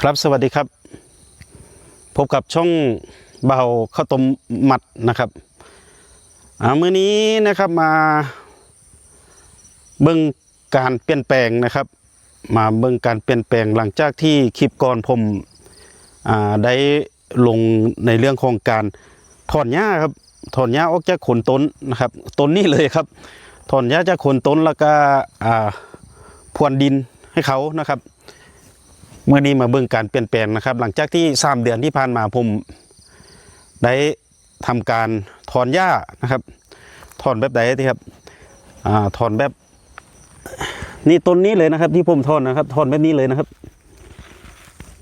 ครับสวัสดีครับ พบกับช่องเบาข้าวต้มมัดนะครับอ่ามื้อนี้นะครับมาเบิ่งการเปลี่ยนแปลงนะครับ มาเบิ่งการเปลี่ยนแปลงหลังจากที่คลิปก่อนผมอ่าได้ลงในเรื่องของการถอนหญ้าครับถอนหญ้าออกจากโคนต้นนะครับต้นนี้เลยครับถอนหญ้าจากโคนต้นแล้วก็อ่าพรวนดินให้เขานะครับ เมื่อนี้มาเบิ่งการเปลี่ยนแปลงนะครับ หลังจากที่สามเดือนที่ผ่านมาผมได้ทำการถอนหญ้านะครับ ถอนแบบไหนที่ครับอ่าถอนแบบนี่ต้นนี้เลยนะครับ ที่ผมถอนนะครับถอนแบบนี้เลยนะครับ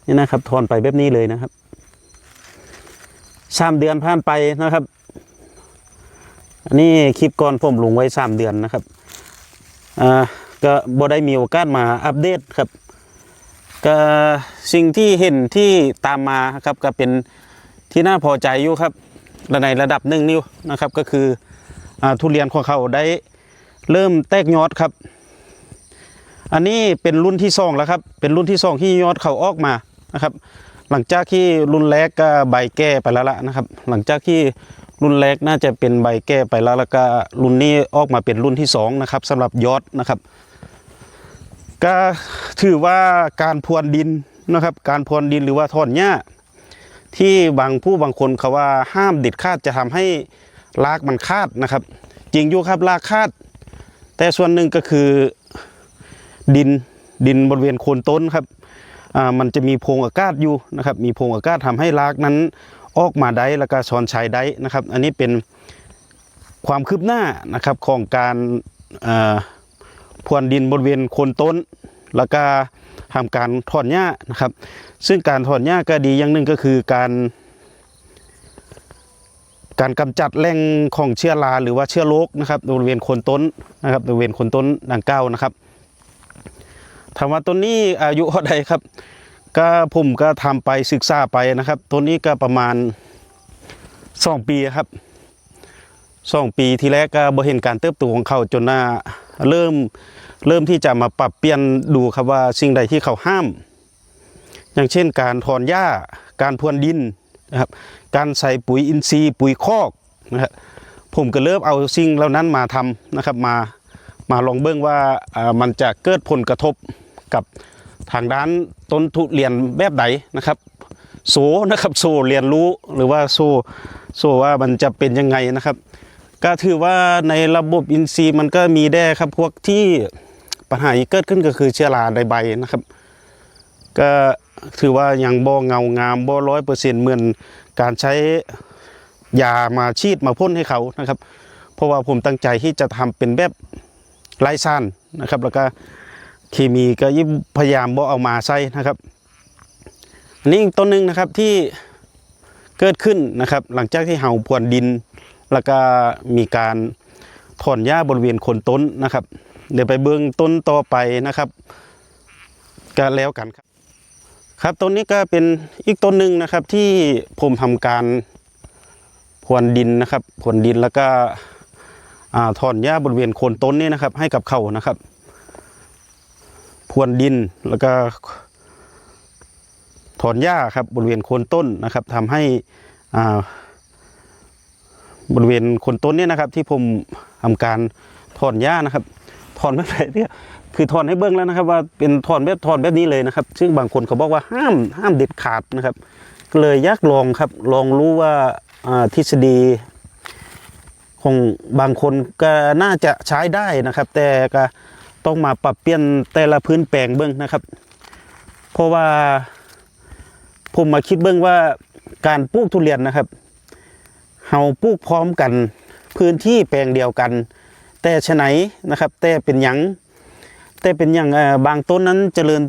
นี่นะครับถอนไปแบบนี้เลยนะครับสามเดือนผ่านไปนะครับ อันนี้คลิปก่อนผมลงไว้สามเดือนนะครับอ่าก็บ่ได้มีโอกาสมาอัปเดตครับ ก็สิ่งที่เห็นที่ตามมาครับก็เป็นที่น่าพอใจอยู่ครับและในระดับหนึ่งนิ้วนะครับ ก็คืออทุเรียนของเขาได้เริ่มแตกยอดครับ อันนี้เป็นรุ่นที่สองแล้วครับ เป็นรุ่นที่สองที่ยอดเขาออกมานะครับ หลังจากที่รุ่นแรกก็ใบแก้ไปแล้วละนะครับ หลังจากที่รุ่นแรกน่าจะเป็นใบแก้ไปแล้วแล้วก็รุ่นนี้ออกมาเป็นรุ่นที่สองนะครับสำหรับยอดนะครับ ก็ถือว่าการพรวนดินนะครับ การพรวนดินหรือว่าถอนหญ้าที่บางผู้บางคนเขาว่าห้ามเด็ดขาดจะทำให้รากมันคาดนะครับ จริงอยู่ครับรากคาด แต่ส่วนหนึ่งก็คือดินดินบริเวณโคนต้นครับอ่ามันจะมีโพรงอากาศอยู่นะครับ มีโพรงอากาศทำให้รากนั้นออกมาได้แล้วก็ช้อนชัยได้นะครับ อันนี้เป็นความคืบหน้านะครับของการอ่า พรวนดินบริเวณโคนต้น แล้วก็ทำการถอนหญ้านะครับ ซึ่งการถอนหญ้าก็ดีอย่างหนึ่งก็คือการ การกำจัดแหล่งของเชื้อราหรือว่าเชื้อโรคนะครับบริเวณโคนต้นนะครับบริเวณโคนต้นดังกล่าวนะครับถามว่าต้นนี้อายุเท่าใดครับ ก็ผมก็ทำไปศึกษาไปนะครับต้นนี้ก็ประมาณสองปีครับ สองปีที่แรกก็บ่เห็นการเติบโตของเขาจนน่าเริ่มเริ่มที่จะมาปรับเปลี่ยนดูครับว่าสิ่งใดที่เขาห้าม อย่างเช่นการถอนหญ้า การพรวนดินนะครับการใส่ปุ๋ยอินทรีย์ปุ๋ยคอกนะครับผมก็เริ่มเอาสิ่งเหล่านั้นมาทำนะครับมามาลองเบิ่งว่ามันจะเกิดผลกระทบกับทางด้านต้นทุเรียนแบบใดนะครับ โซนะครับโซเรียนรู้หรือว่าโซโซว่ามันจะเป็นยังไงนะครับ ก็ถือว่าในระบบอินทรีย์มันก็มีได้ครับ พวกที่ปัญหาเกิดขึ้นก็คือเชื้อราในใบนะครับ ก็ถือว่ายังบ่เงางามบ่ร้อยเปอร์เซ็นต์เหมือนการใช้ยามาฉีดมาพ่นให้เขานะครับ เพราะว่าผมตั้งใจที่จะทำเป็นแบบไร้สารนะครับ แล้วก็เคมีก็ยิบพยายามบ่เอามาใส่นะครับอันนี้อีกต้นหนึ่งนะครับที่เกิดขึ้นนะครับ หลังจากที่เห่าพรวนดิน แล้วก็มีการถอนหญ้าบริเวณโคนต้นนะครับ เดี๋ยวไปเบื้องต้นต่อไปนะครับก็แล้วกันครับ ครับต้นนี้ก็เป็นอีกต้นหนึ่งนะครับที่ผมทำการพรวนดินนะครับพรวนดินแล้วก็ถอนหญ้าบริเวณโคนต้นนี่นะครับ ให้กับเขานะครับพรวนดินแล้วก็ถอนหญ้าครับบริเวณโคนต้นนะครับทำให้อ่า บริเวณคนต้นเนี่ยนะครับ ที่ผมทำการถอนหญ้านะครับ ถอนแบบไหนเนี่ยคือถอนให้เบิ้งแล้วนะครับ ว่าเป็นถอนแบบถอนแบบนี้เลยนะครับ ซึ่งบางคนเขาบอกว่าห้ามห้ามเด็ดขาดนะครับเลยยากลองครับลองรู้ว่าอ่าทฤษฎีของบางคนก็น่าจะใช้ได้นะครับ แต่ก็ต้องมาปรับเปลี่ยนแต่ละพื้นแปลงเบิ้งนะครับ เพราะว่าผมมาคิดเบิ้งว่าการปลูกทุเรียนนะครับ เฮาปลูกพร้อมกันพื้นที่แปลงเดียวกัน แต่ชะไหนนะครับ แต่เป็นหยังแต่เป็นอย่างเอ่อบางต้นนั้นเจริญ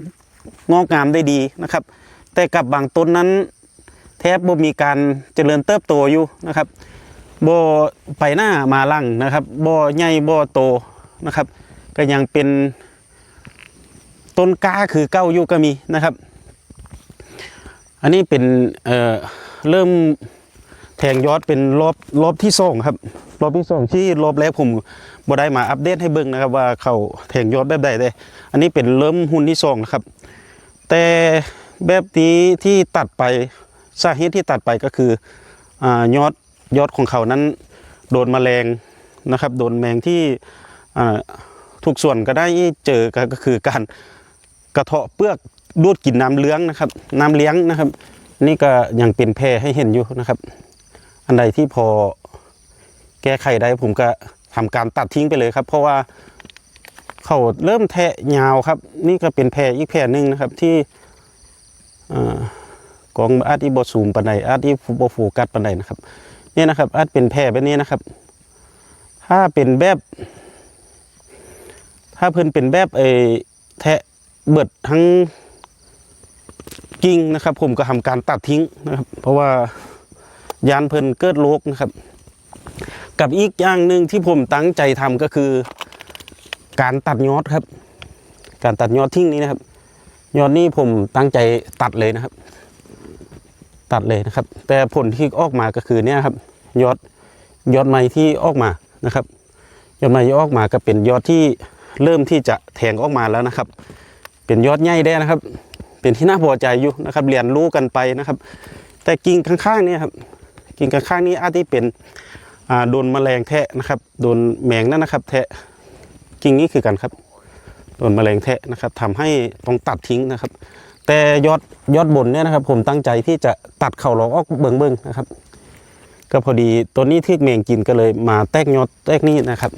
งอกงามได้ดีนะครับ แต่กับบางต้นนั้น แทบบ่มีการเจริญเติบโตอยู่นะครับบ่ไปหน้ามาลังนะครับบ่ใหญ่บ่โตนะครับ ก็ยังเป็นต้นกล้าคือเก้าอยู่ก็มีนะครับ อันนี้เป็นเอ่อเริ่ม แทงยอดเป็นรอบรอบที่สองครับรอบที่สองที่รอบแรกผมบ่ได้มาอัปเดตให้เบิ่งนะครับ ว่าเขาแทงยอดแบบใดได้อันนี้เป็นเริ่มหุ้นที่สองนะครับ แต่แบบนี้ที่ตัดไปสาเหตุที่ตัดไปก็คืออยอดยอดของเขานั้น โดนแมลงนะครับ โดนแมงที่อ่าทุกส่วนก็ได้เจอก็คือการกระเทาะเปลือกดูดกินน้ำเลี้ยงนะครับ น้ำเลี้ยงนะครับ นี่ก็ยังเป็นแพรให้เห็นอยู่นะครับ อันใดที่พอแก้ไขได้ผมก็ทำการตัดทิ้งไปเลยครับ เพราะว่าเขาเริ่มแทะยาวครับ นี่ก็เป็นแพร่อีกแพร่หนึ่งนะครับที่อกองอาร์ที่บสูมปันใดอาร์ที่บโฟกัสปันใดนะครับเนี่ยนะครับ อาร์เป็นแพร่แบบนี้นะครับ ถ้าเป็นแบบ ถ้าเพิ่นเป็นแบบไอ้แทะเบิดทั้งกิ่งนะครับ ผมก็ทำการตัดทิ้งนะครับ เพราะว่า ยานเพิ่นเกิดโรคนะครับ กับอีกอย่างหนึ่งที่ผมตั้งใจทำก็คือ การตัดยอดครับ การตัดยอดทิ้งนี้นะครับ ยอดนี้ผมตั้งใจตัดเลยนะครับ ตัดเลยนะครับ แต่ผลที่ออกมาก็คือเนี่ยครับ ยอดยอดใหม่ที่ออกมานะครับ ยอดใหม่ที่ออกมาก็เป็นยอดที่เริ่มที่จะแทงออกมาแล้วนะครับ เป็นยอดใหญ่ได้นะครับ เป็นที่น่าพอใจอยู่นะครับเรียนรู้กันไปนะครับ แต่กิ่งข้างๆเนี่ยครับ กิ่งข้างนี้อาจจะเป็นโดนแมลงแทะนะครับ โดนแมงนั่นนะครับ แทะกิ่งนี้คือกันครับ โดนแมลงแทะนะครับทำให้ต้องตัดทิ้งนะครับ แต่ยอดยอดบนเนี่ยนะครับ ผมตั้งใจที่จะตัดเข่าหลอกออกเบิ่งนะครับ ก็พอดีตัวนี้ที่แมงกินก็เลยมาแตกยอดแตกนี่นะครับ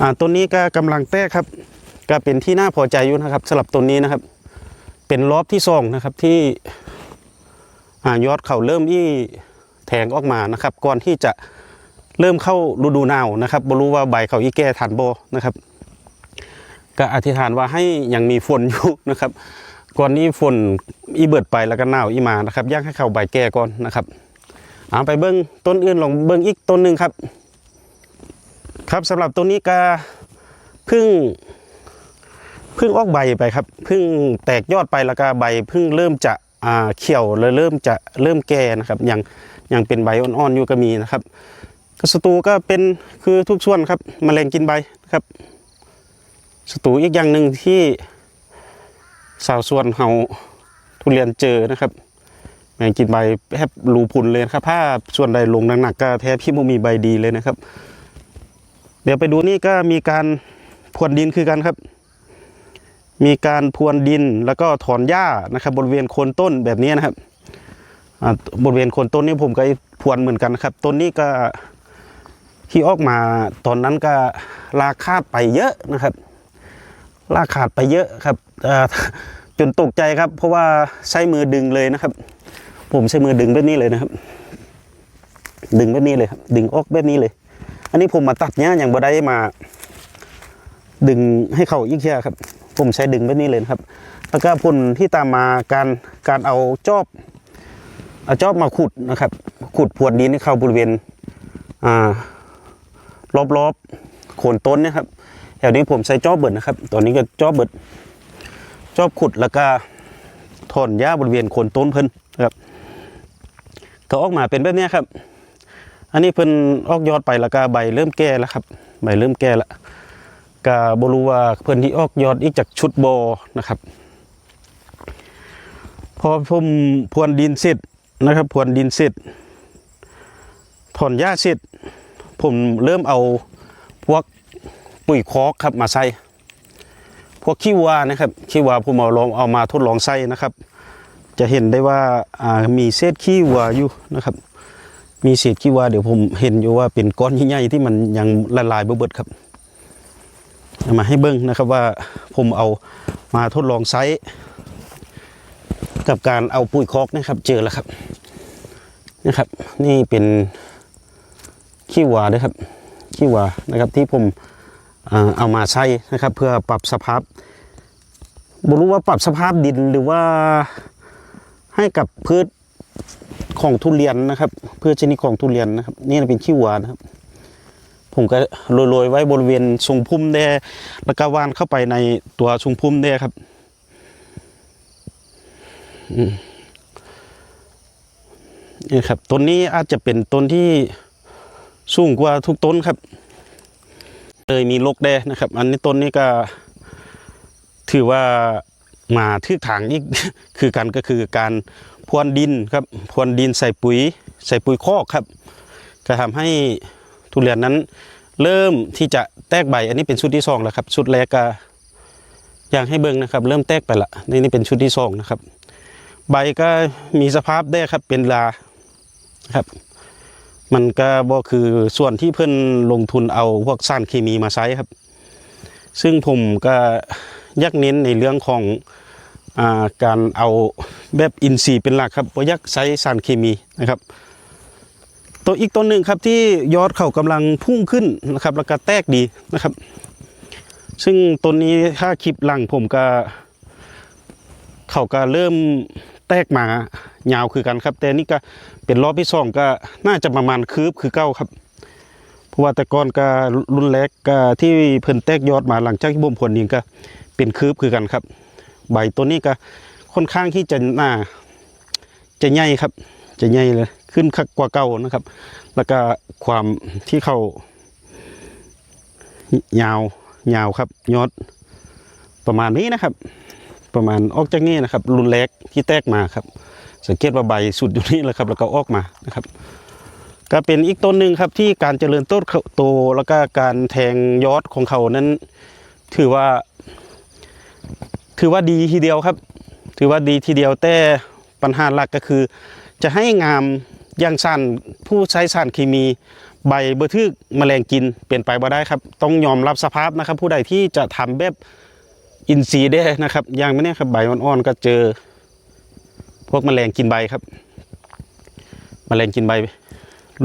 อ่าตัวนี้ก็กำลังแตกครับ ก็เป็นที่น่าพอใจอยู่นะครับสำหรับตัวนี้นะครับ เป็นรอบที่สองนะครับที่อ่ายอดเข่าเริ่มที่ แทงออกมานะครับ ก่อนที่จะเริ่มเข้าฤดูหนาวนะครับบรู้ว่าใบเขาอีแก่ทันโบนะครับ ก็อธิษฐานว่าให้ยังมีฝนอยู่นะครับ ก่อนนี้ฝนอีเบิดไปแล้วก็หนาวอีมานะครับอยากให้เขาใบแก่ก่อนนะครับเอาไปเบิ้งต้นอื่นลองเบิ้งอีกต้นหนึ่งครับ ครับสำหรับต้นนี้ก็พึ่งพึ่งออกใบไปครับพึ่งแตกยอดไปแล้วก็ใบพึ่งเริ่มจะอ่าเขียวแล้วเริ่มจะเริ่มแก่นะครับอยัง ยังเป็นใบอ่อนๆอยู่ก็มีนะครับกระสตูก็เป็นคือทุกส่วนครับแมลงกินใบครับสตูอีกอย่างหนึ่งที่สาวส่วนเฮาทุเรียนเจอนะครับแมงกินใบแทบรูพุนเลยครับถ้าส่วนใดลงหนักๆก็แทบพี่โมมีใบดีเลยนะครับ เดี๋ยวไปดูนี่ก็มีการพรวนดินคือกันครับ มีการพรวนดินแล้วก็ถอนหญ้านะครับ บริเวณโคนต้นแบบนี้นะครับ บริเวณคนต้นนี่ผมก็พวนเหมือนกันครับ ต้นนี้ก็ที่ออกมาตอนนั้นก็ราคาดไปเยอะนะครับ ลาขาดไปเยอะครับจนตกใจครับ เพราะว่าใช้มือดึงเลยนะครับ ผมใช้มือดึงแบบนี้เลยนะครับ ดึงแบบนี้เลยครับ ดึงออกแบบนี้เลย อันนี้ผมมาตัดเนี้ยอย่างบ่ได้มา ดึงให้เขาอีกเทียครับ ผมใช้ดึงแบบนี้เลยครับ แล้วก็ผลที่ตามมาการการเอาจอบ เอาจอบมาขุดนะครับ ขุดพรวดดินให้เข้าบริเวณอ่ารอบๆโคนต้นนะครับแถวนี้ผมใช้จอบเบิดนะครับ ตอนนี้ก็จอบเบิดจอบขุดแล้วก็ถอนหญ้าบริเวณโคนต้นเพิ่นนะครับ ก็ออกมาเป็นแบบนี้ครับ อันนี้เพิ่นออกยอดไปแล้วก็ใบเริ่มแก่แล้วครับ ใบเริ่มแก่แล้วก็บรูว่าเพิ่นที่ออกยอดอีกจากชุดโบนะครับ พอผมพรวนดินเสร็จ นะครับพรวนดินเสร็จถอนหญ้าเสร็จ ผมเริ่มเอาพวกปุ๋ยคอกครับมาใส่พวกขี้วัวนะครับขี้วัวผมเอาลองเอามาทดลองใส่นะครับ จะเห็นได้ว่าามีเศษขี้วัวอยู่นะครับ มีเศษขี้วัวเดี๋ยวผมเห็นอยู่ว่าเป็นก้อนใหญ่ๆที่มันยังละลายเบิดๆครับมาให้เบิ้งนะครับว่าผมเอามาทดลองใช้ กับการเอาปุ๋ยคอกนะครับ เจอแล้วครับนะครับ นี่เป็นขี้วัวด้วยครับขี้วัวนะครับที่ผมเอามาใช้นะครับ เพื่อปรับสภาพบรู้ว่าปรับสภาพดินหรือว่าให้กับพืชของทุเรียนนะครับพืชชนิดของทุเรียนนะครับ นี่เป็นขี้วัวนะครับ ผมก็โรยๆไว้บริเวณทรงพุ่มแด้แล้วก็วานเข้าไปในตัวทรงพุ่มแด้ครับ นี่ครับต้นนี้อาจจะเป็นต้นที่สูงกว่าทุกต้นครับ เลยมีลกแด้นะครับ อันนี้ต้นนี้ก็ ถือว่ามาทึกถางอีกคือกันก็คือการพรวนดินครับพรวนดินใส่ปุ๋ย ใส่ปุ๋ยคอกครับ ก็ทำให้ทุเรียนนั้น เริ่มที่จะแตกใบ อันนี้เป็นชุดที่สองแล้วครับชุดแรกก็อยากให้เบิ่งนะครับ เริ่มแตกไปละนี่นี่เป็นชุดที่สองนะครับ ใบก็มีสภาพได้ครับเป็นลาครับ มันก็บ่คือส่วนที่เพิ่อนลงทุนเอาพวกสารเคมีมาใช้ครับ ซึ่งผมก็ยักเน้นในเรื่องของอาการเอาแบบอินทรีย์เป็นหลักครับบ่ยักใช้สารเคมีนะครับ ตัวอีกตัวหนึ่งครับที่ยอดเขากำลังพุ่งขึ้นนะครับ แล้วก็แตกดีนะครับ ซึ่งตัวนี้ถ้าคลิปหลังผมก็เขาก็เริ่ม แตกมายาวคือกันครับ แต่นี่ก็เป็นรอบที่สองก็น่าจะประมาณคืบคือเก้าครับเพราะว่าแต่ก่อนก็รุ่นแรกก็ที่เพิ่นแตกยอดมาหลังจากที่บ่มผลนี่ก็เป็นคืบคือกันครับ ใบตัวนี้ก็ค่อนข้างที่จะหน้าจะใหญ่ครับ จะใหญ่เลยขึ้นกว่าเก่านะครับ แล้วก็ความที่เขายาวยาวครับยอดประมาณนี้นะครับ ประมาณออกจากนี้นะครับ รุนแรกที่แตกมาครับ สังเกตว่าใบสุดอยู่นี่แหละครับ แล้วก็ออกมานะครับ ก็เป็นอีกต้นหนึ่งครับที่การเจริญต้นเขาโตแล้วก็การแทงยอดของเขานั้น ถือว่า ถือว่าดีทีเดียวครับ ถือว่าดีทีเดียวแต่ปัญหาหลักก็คือ จะให้งามยังสั้นผู้ใช้สารเคมีใบเบอร์ทึกแมลงกินเปลี่ยนไปบ่ได้ครับ ต้องยอมรับสภาพนะครับ ผู้ใดที่จะทำแบบ อินทรีย์ได้นะครับอย่างไม่เนี่ครับใบอ่อนๆก็เจอ พวกแมลงกินใบครับ แมลงกินใบ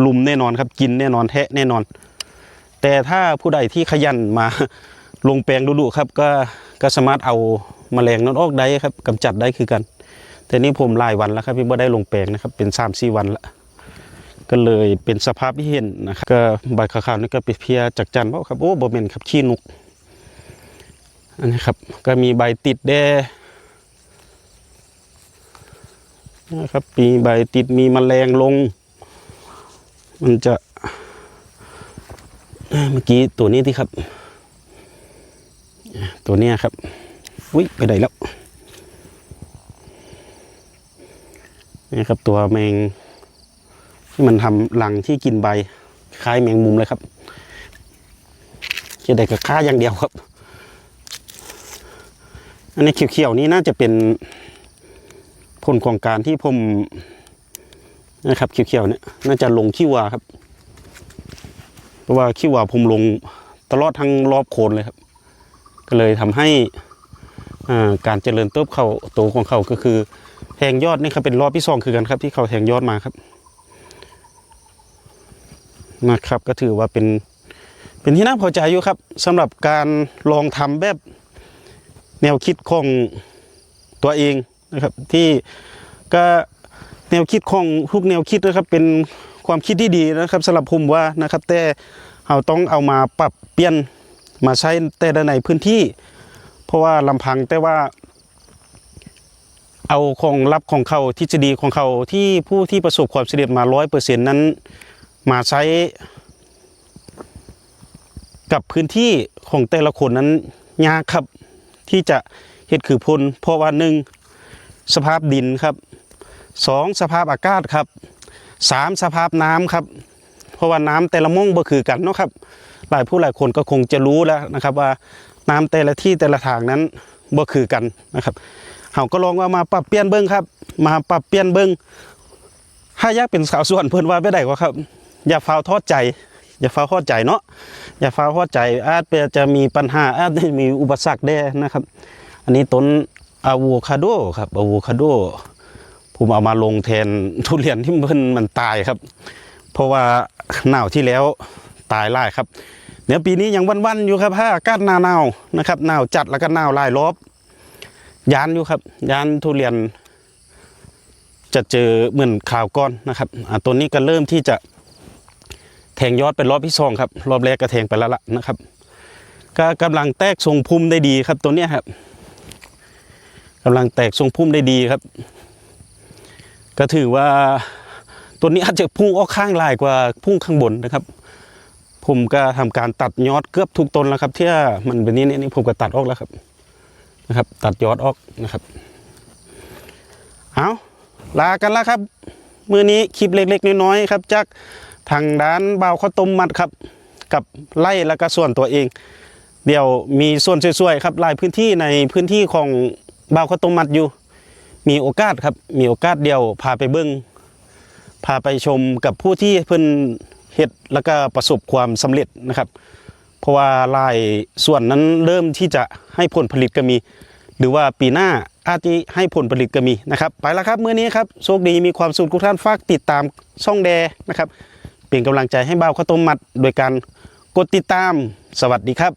ลุมแน่นอนครับ กินแน่นอนแทะแน่นอน แต่ถ้าผู้ใดที่ขยันมาลงแปลงดุๆครับ ก็ก็สามารถเอาแมลงนั้นออกได้ครับกำจัดได้คือกันแต่นี่ผมลายวันแล้วครับพี่บ่ได้ลงแปลงนะครับ เป็นสามสี่วันละก็เลยเป็นสภาพที่เห็นนะครับก็ใบขาวๆนี่ก็ไปเพียจากจันเพราะครับโอ้บ่เมนครับขี้นุก อันนี้ครับ ก็มีใบติดแด้นะครับมีใบติดมีแมลงลง มันจะ เมื่อกี้ตัวนี้ที่ครับ ตัวนี้ครับอุ้ยไปไหนแล้วนี่ครับตัวแมง ที่มันทำรังที่กินใบคล้ายแมงมุมเลยครับแค่ได้กับค่าอย่างเดียวครับ อันนี้เขียวๆนี่น่าจะเป็นผลของการที่ผมนะครับเขียวๆเนี่ยน่าจะลงขี้วาครับ เพราะว่าขี้วาผมลงตลอดทั้งรอบโคนเลยครับ ก็เลยทำให้อ่าการเจริญเติบเขาโตของเขาก็คือแทงยอดนี่ครับเป็นรอบที่สองคือกันครับ ที่เขาแทงยอดมาครับนะครับ ก็ถือว่าเป็นเป็นที่น่าพอใจอยู่ครับสำหรับการลองทำแบบ แนวคิดของตัวเองนะครับ ที่ก็แนวคิดของทุกแนวคิดนะครับ เป็นความคิดที่ดีนะครับสำหรับผมว่านะครับ แต่เราต้องเอามาปรับเปลี่ยนมาใช้แต่ในพื้นที่ เพราะว่าลำพังแต่ว่า เอาของรับของเขาทฤษฎีของเขาที่ผู้ที่ประสบความสำเร็จมาร้อยเปอร์เซ็นต์นั้น มาใช้กับพื้นที่ของแต่ละคนนั้นยากครับ ที่จะเฮ็ดคือพลเพราะว่าหนึ่งสภาพดินครับสองสภาพอากาศครับสามสภาพน้ำครับ เพราะว่าน้ำแต่ละม่องบ่คือกันเนาะครับ หลายผู้หลายคนก็คงจะรู้แล้วนะครับว่าน้ำแต่ละที่แต่ละทางนั้นบ่คือกันนะครับเราก็ลองว่ามาปรับเปลี่ยนเบิ้งครับ มาปรับเปลี่ยนเบิ้งถ้าอยากเป็นสาวส่วนเพิ่อนว่าไม่ได้ก็ครับ อย่าฟ้าวทอดใจ อย่าฟ้าวทอดใจเนาะอย่าฟ้าวทอดใจอาจจะมีปัญหาอาจจะมีอุปสรรคได้นะครับ อันนี้ต้นอะโวคาโดครับอะโวคาโดผมเอามาลงแทนทุเรียนที่มันมันตายครับ เพราะว่าหนาวที่แล้วตายไล่ครับเดี๋ยวปีนี้ยังวันๆอยู่ครับถ้าอากาศหนาวหนาวนะครับหนาวจัดแล้วก็หนาวหลายรอบยานอยู่ครับ ยานทุเรียนจะเจอเหมือนข่าวก้อนนะครับอ่ตัวนี้ก็เริ่มที่จะ ทงยอดเป็นรอบที่สองครับ รอบแรกก็แทงไปแล้วล่ะนะครับ ก็กำลังแตกทรงพุ่มได้ดีครับตัวเนี้ยครับกำลังแตกทรงพุ่มได้ดีครับ ก็ถือว่าตัวนี้อาจจะพุ่งออกข้างลายกว่าพุ่งข้างบนนะครับ ผมก็ทำการตัดยอดเกือบทุกต้นแล้วครับที่มันเป็นนี้นี่ผมก็ตัดออกแล้วครับนะครับ ตัดยอดออกนะครับเอาลากันแล้วครับ มือนี้คลิปเล็ก ๆ น้อยๆครับจาก ทางด้านเบาข้าวต้มมัดครับ กับไล่แล้วก็ส่วนตัวเอง เดี๋ยวมีส่วนสวยๆครับลายพื้นที่ในพื้นที่ของเบาข้าวต้มมัดอยู่ มีโอกาสครับมีโอกาสเดียวพาไปเบิ้งพาไปชมกับผู้ที่เพิ่นเฮ็ดแล้วก็ประสบความสำเร็จนะครับ เพราะว่าลายส่วนนั้นเริ่มที่จะให้ผลผลิตก็มี หรือว่าปีหน้าอาจจะให้ผลผลิตก็มีนะครับ ไปแล้วครับเมื้อนี้ครับโชคดีมีความสุขทุกท่านฝากติดตามช่องแดนะครับ เป็นกำลังใจให้บ่าวข้าวต้มมัด โดยการกดติดตาม สวัสดีครับ